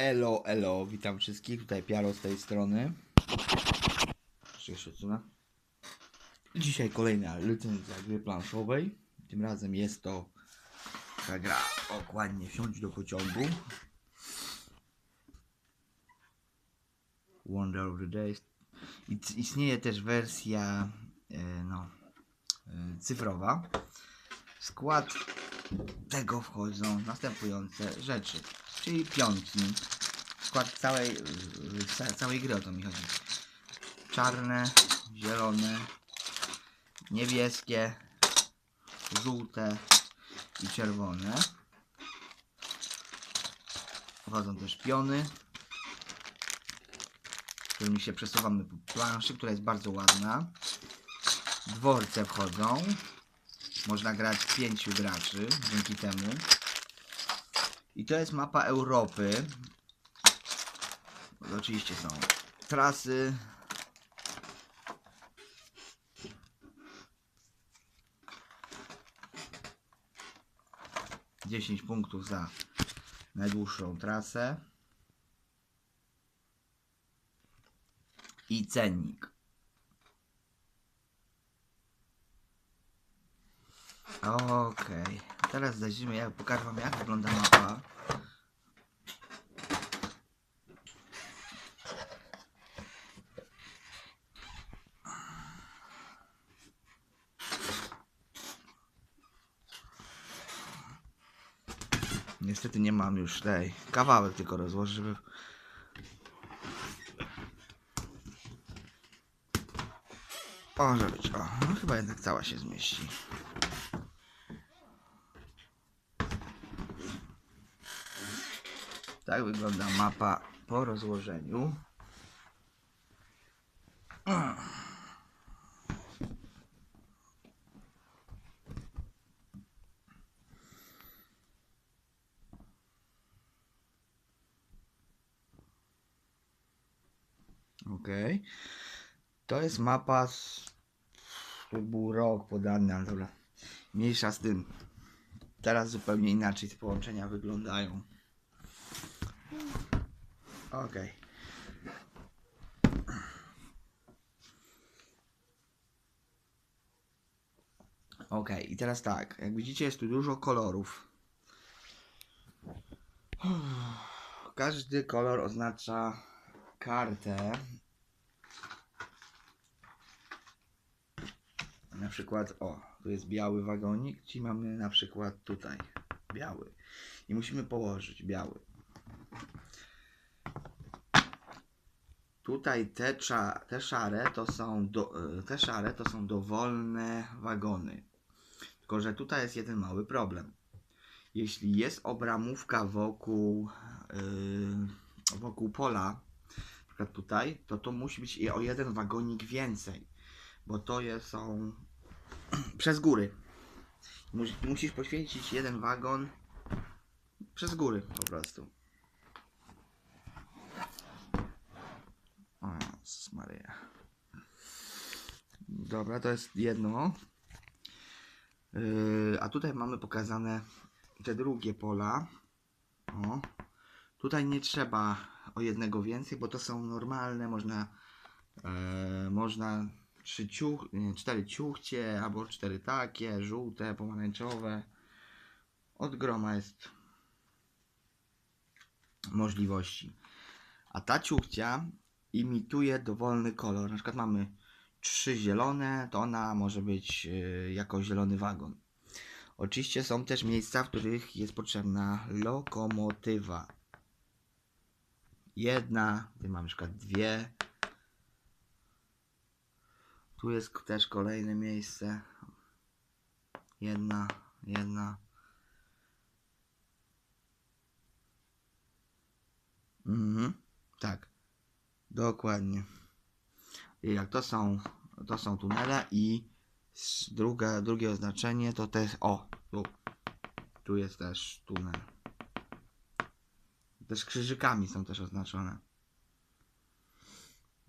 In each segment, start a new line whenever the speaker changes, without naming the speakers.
Elo, elo, witam wszystkich, tutaj Piaro z tej strony. Dzisiaj kolejna licencja gry planszowej. Tym razem jest to ta gra okładnie wsiąść do pociągu. Wonder of the Days. Istnieje też wersja e, no, e, cyfrowa. W skład tego wchodzą następujące rzeczy, czyli pionki. Skład całej, ca- całej gry o to mi chodzi. Czarne, zielone, niebieskie, żółte i czerwone. Wchodzą też piony, którymi się przesuwamy po planszy, która jest bardzo ładna. Dworce wchodzą. Można grać pięciu graczy dzięki temu. I to jest mapa Europy. Oczywiście są trasy. Dziesięć punktów za najdłuższą trasę. I cennik. Okej, teraz zajrzymy, jak pokażę wam jak wygląda mapa. Niestety nie mam już tej. Kawałek tylko rozłożę, żeby. Może być. O, no chyba jednak cała się zmieści. Tak wygląda mapa po rozłożeniu. Okej. To jest mapa z... To był rok podany, ale dobra. Mniejsza z tym. Teraz zupełnie inaczej te połączenia wyglądają. Okej. Okej, i teraz tak. Jak widzicie, jest tu dużo kolorów. Każdy kolor oznacza kartę. Na przykład, o, tu jest biały wagonik, czyli mamy na przykład tutaj biały. I musimy położyć biały. Tutaj te, cza, te szare to są do, e, te szare to są dowolne wagony. Tylko, że tutaj jest jeden mały problem. Jeśli jest obramówka wokół, yy, wokół pola, na przykład tutaj, to to musi być o jeden wagonik więcej, bo to jest, są przez góry. Mus- Musisz poświęcić jeden wagon przez góry po prostu. O Maryja. Dobra, to jest jedno. Yy, a tutaj mamy pokazane te drugie pola. O. Tutaj nie trzeba o jednego więcej, bo to są normalne, można e, można trzy ciuch, nie, cztery ciuchcie, albo cztery takie, żółte, pomarańczowe. Od groma jest możliwości. A ta ciuchcia imituje dowolny kolor. Na przykład mamy trzy zielone, to ona może być y, jako zielony wagon. Oczywiście są też miejsca, w których jest potrzebna lokomotywa. Jedna, tu mamy na przykład dwie. Tu jest też kolejne miejsce. Jedna, jedna. Mhm, tak. Dokładnie. I jak to są, to są tunele i druga, drugie oznaczenie to też, o, tu, tu jest też tunel. Też krzyżykami są też oznaczone.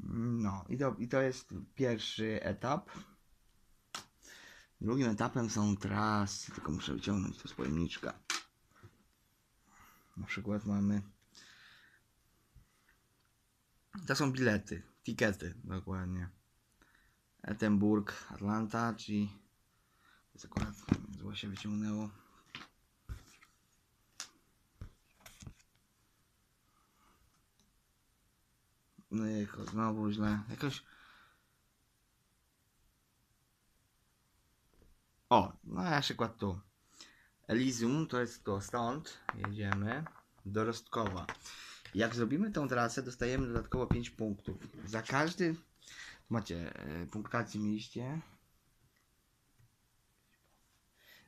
No i to, i to jest pierwszy etap. Drugim etapem są trasy, tylko muszę wyciągnąć to z pojemniczka. Na przykład mamy To są bilety, tikety dokładnie. Edynburg, Atlanta, czyli to jest akurat zło się wyciągnęło. No jeko, znowu źle. Jakoś. O, no ja przykład tu. Elysium to jest to stąd. Jedziemy do Rostkowa. Jak zrobimy tą trasę, dostajemy dodatkowo 5 punktów. Za każdy. Macie e, punktację mieliście.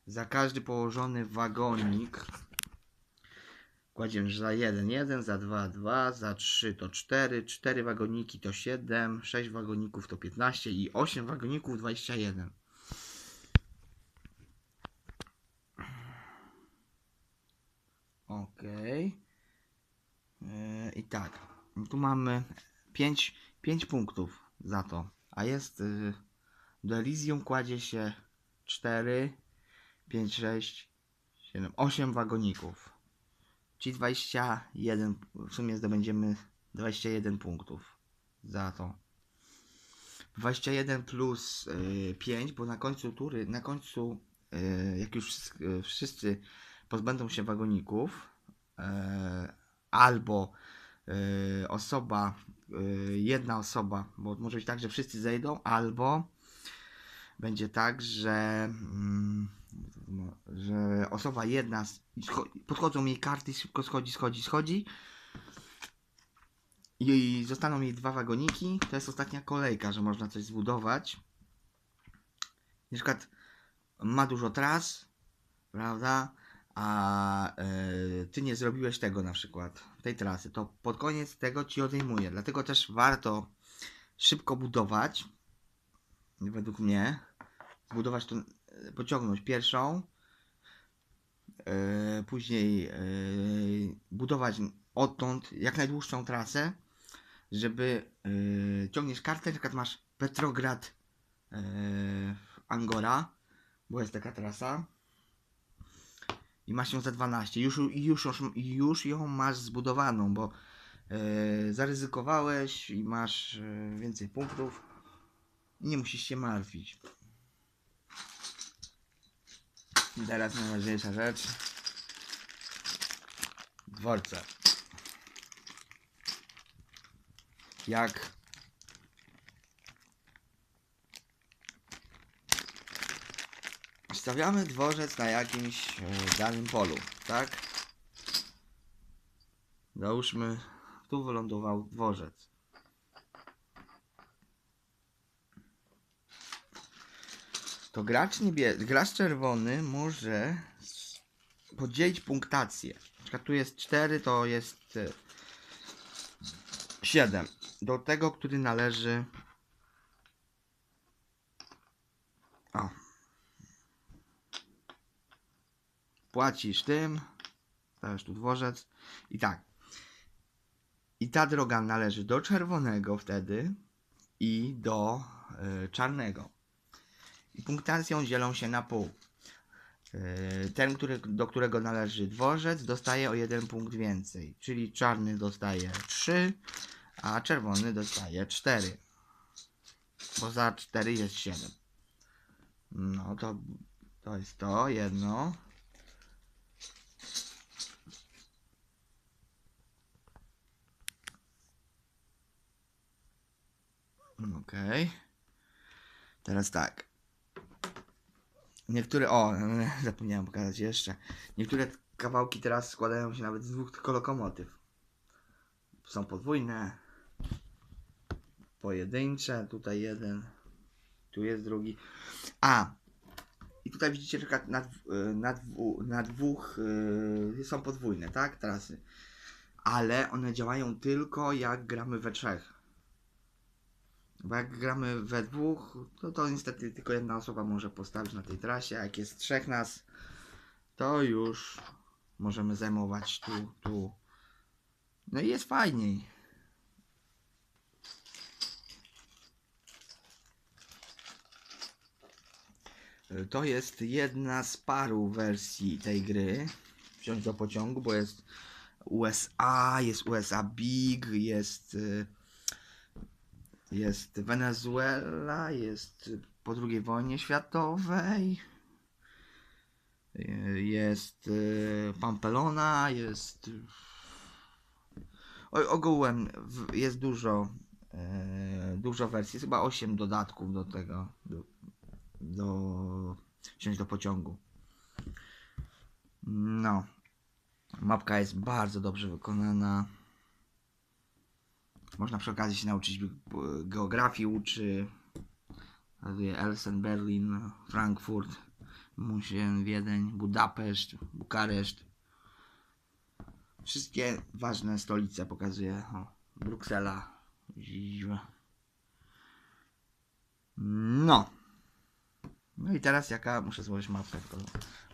Za każdy położony wagonik kładziemy, że za 1 1, za 2 2, za 3 to 4, 4 wagoniki to 7, 6 wagoników to 15 i 8 wagoników 21. Okej. Yy, I tak. Tu mamy 5, 5 punktów za to. A jest. Yy, do Elysium kładzie się 4, 5, 6, 7, 8 wagoników. Czyli 21. W sumie zdobędziemy 21 punktów za to. 21 plus y, 5, bo na końcu tury, na końcu, y, jak już wszyscy, y, wszyscy pozbędą się wagoników, y, albo y, osoba, y, jedna osoba, bo może być tak, że wszyscy zejdą, albo będzie tak, że, mm, że osoba jedna, podchodzą jej karty, szybko schodzi, schodzi, schodzi i zostaną jej dwa wagoniki, to jest ostatnia kolejka, że można coś zbudować. Na przykład ma dużo tras, prawda? A e, ty nie zrobiłeś tego na przykład, tej trasy, to pod koniec tego ci odejmuje. Dlatego też warto szybko budować, według mnie, zbudować to, e, pociągnąć pierwszą, e, później e, budować odtąd jak najdłuższą trasę, żeby e, ciągniesz kartę, na przykład masz Petrograd e, Angora, bo jest taka trasa i masz ją za 12, już, już, już, już ją masz zbudowaną, bo e, zaryzykowałeś i masz e, więcej punktów, nie musisz się martwić. I teraz najważniejsza rzecz. Dworce. Jak stawiamy dworzec na jakimś e, danym polu, tak? Załóżmy, tu wylądował dworzec. To gracz niebie... gracz czerwony może podzielić punktację. Na przykład tu jest 4, to jest 7. Do tego, który należy. O. Płacisz tym. Stawiasz tu dworzec. I tak. I ta droga należy do czerwonego wtedy i do y, czarnego punktacją dzielą się na pół. Yy, Ten, który, do którego należy dworzec, dostaje o jeden punkt więcej, czyli czarny dostaje 3, a czerwony dostaje 4. Bo za 4 jest 7. No to, to jest to jedno. Okej. Teraz tak. Niektóre, o, zapomniałem pokazać jeszcze. Niektóre kawałki teraz składają się nawet z dwóch tylko lokomotyw. Są podwójne, pojedyncze, tutaj jeden, tu jest drugi. A, i tutaj widzicie, że na, na, na dwóch yy, są podwójne, tak, trasy. Ale one działają tylko jak gramy we trzech. Bo jak gramy we dwóch, to, to niestety tylko jedna osoba może postawić na tej trasie, a jak jest trzech nas, to już możemy zajmować tu, tu. No i jest fajniej. To jest jedna z paru wersji tej gry. Wziąć do pociągu, bo jest USA, jest USA Big, jest y, Jest Wenezuela, jest po II wojnie światowej, jest y, Pampelona, jest o, ogółem jest dużo e, dużo wersji, jest chyba 8 dodatków do tego do, do do pociągu. No. Mapka jest bardzo dobrze wykonana. Można przy okazji się nauczyć geografii, uczy Elsen, Berlin, Frankfurt, München, Wiedeń, Budapeszt, Bukareszt. Wszystkie ważne stolice pokazuje. O, Bruksela. No. No i teraz jaka muszę złożyć mapkę, to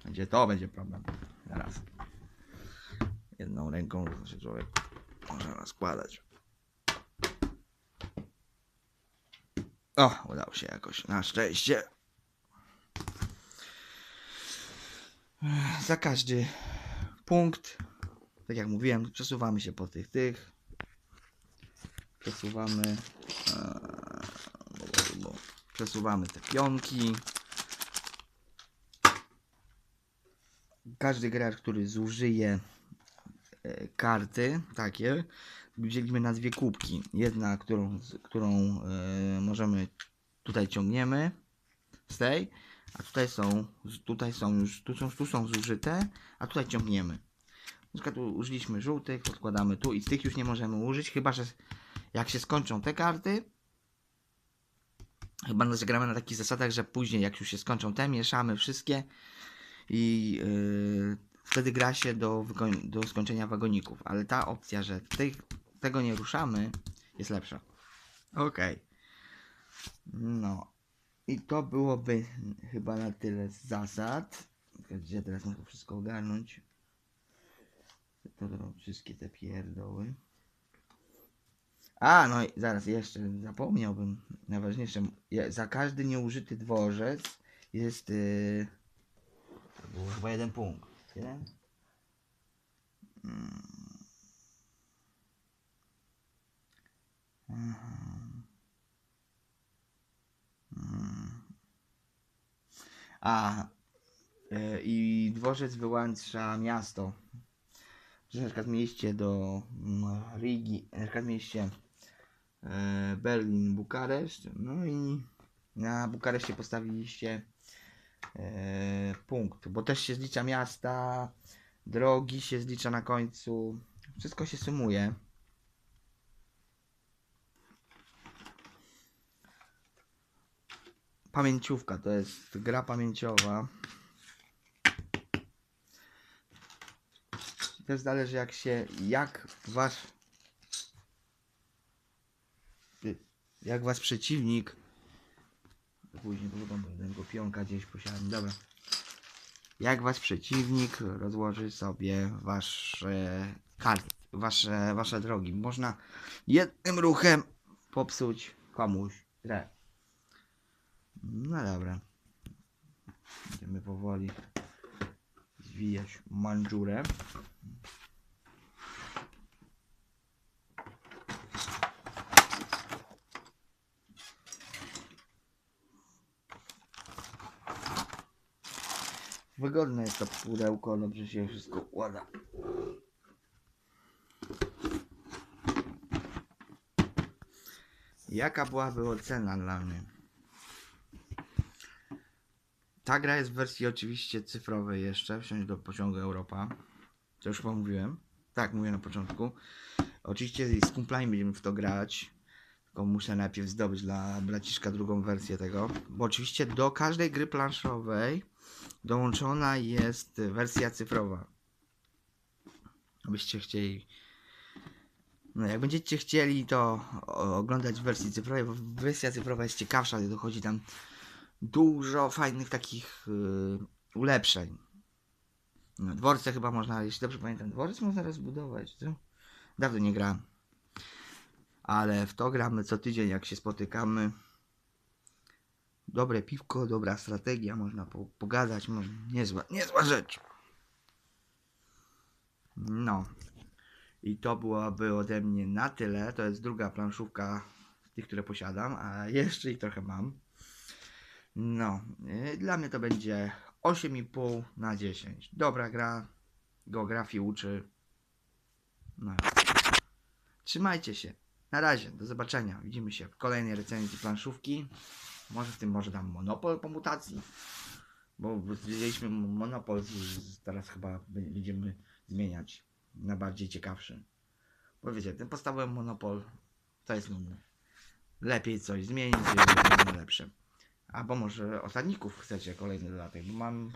będzie to będzie problem. Zaraz. Jedną ręką się człowiek może rozkładać. O, udało się jakoś, na szczęście. Za każdy punkt, tak jak mówiłem, przesuwamy się po tych, tych. Przesuwamy. e, bo- Przesuwamy te pionki. Każdy gracz, który zużyje karty takie, dzielimy na dwie kubki. Jedna, którą, którą e, możemy tutaj ciągniemy z tej, a tutaj są, tutaj są już, tu są, tu są zużyte, a tutaj ciągniemy. Na przykład użyliśmy żółtych, odkładamy tu i z tych już nie możemy użyć, chyba że jak się skończą te karty, chyba że gramy na takich zasadach, że później jak już się skończą te, mieszamy wszystkie i yy, wtedy gra się do, do skończenia wagoników, ale ta opcja, że tych, tego nie ruszamy, jest lepsza. Okej. No. I to byłoby chyba na tyle z zasad. Gdzie teraz muszę wszystko ogarnąć. To, to, wszystkie te pierdoły. A, no i zaraz jeszcze zapomniałbym. Najważniejsze, za każdy nieużyty dworzec jest. Yy, chyba jeden punkt. Mm. Mhm. Mm. A, e, i dworzec wyłącza miasto. Że na przykład mieście do mm, Rigi, na przykład mieście e, Berlin, Bukareszt, no i na Bukareszcie postawiliście e, punkt, bo też się zlicza miasta, drogi się zlicza na końcu, wszystko się sumuje. Pamięciówka to jest gra pamięciowa. Też zależy jak się, jak wasz jak was przeciwnik później powiem, bo jednego pionka gdzieś posiadam, dobra. Jak was przeciwnik rozłoży sobie wasze karty, wasze, wasze drogi? Można jednym ruchem popsuć komuś grę. No dobra. Będziemy powoli zwijać mandżurę Wygodne jest to pudełko, dobrze się wszystko układa. Jaka byłaby ocena dla mnie? Ta gra jest w wersji oczywiście cyfrowej jeszcze, wsiąść do pociągu Europa. Co już pomówiłem. Tak, mówię na początku. Oczywiście z kumplami będziemy w to grać. Tylko muszę najpierw zdobyć dla braciszka drugą wersję tego. Bo oczywiście do każdej gry planszowej dołączona jest wersja cyfrowa. Abyście chcieli. No, jak będziecie chcieli to oglądać w wersji cyfrowej, bo wersja cyfrowa jest ciekawsza, dochodzi tam dużo fajnych takich yy, ulepszeń. No, dworce chyba można, jeśli dobrze pamiętam, dworzec można rozbudować, co? Dawno nie grałem. Ale w to gramy co tydzień, jak się spotykamy. Dobre piwko, dobra strategia, można po, pogadać, można, niezła, niezła rzecz. No. I to byłoby ode mnie na tyle. To jest druga planszówka tych, które posiadam, a jeszcze ich trochę mam. No, y, dla mnie to będzie 8,5 na 10. Dobra gra, geografii uczy. No. Trzymajcie się. Na razie, do zobaczenia. Widzimy się w kolejnej recenzji planszówki. Może w tym może dam monopol po mutacji. Bo wzięliśmy monopol, teraz chyba będziemy zmieniać na bardziej ciekawszy. Bo wiecie, ten podstawowy monopol to jest nudny. Lepiej coś zmienić, żeby lepsze. Albo może osadników chcecie kolejny dodatek, bo mam.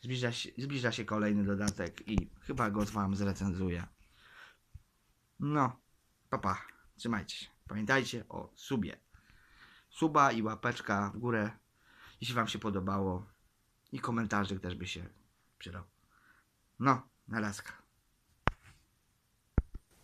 Zbliża się, zbliża się kolejny dodatek i chyba go wam zrecenzuję. No, papa, trzymajcie się. Pamiętajcie o subie. Suba i łapeczka w górę, jeśli wam się podobało. I komentarzyk też by się przydał. No, na laska.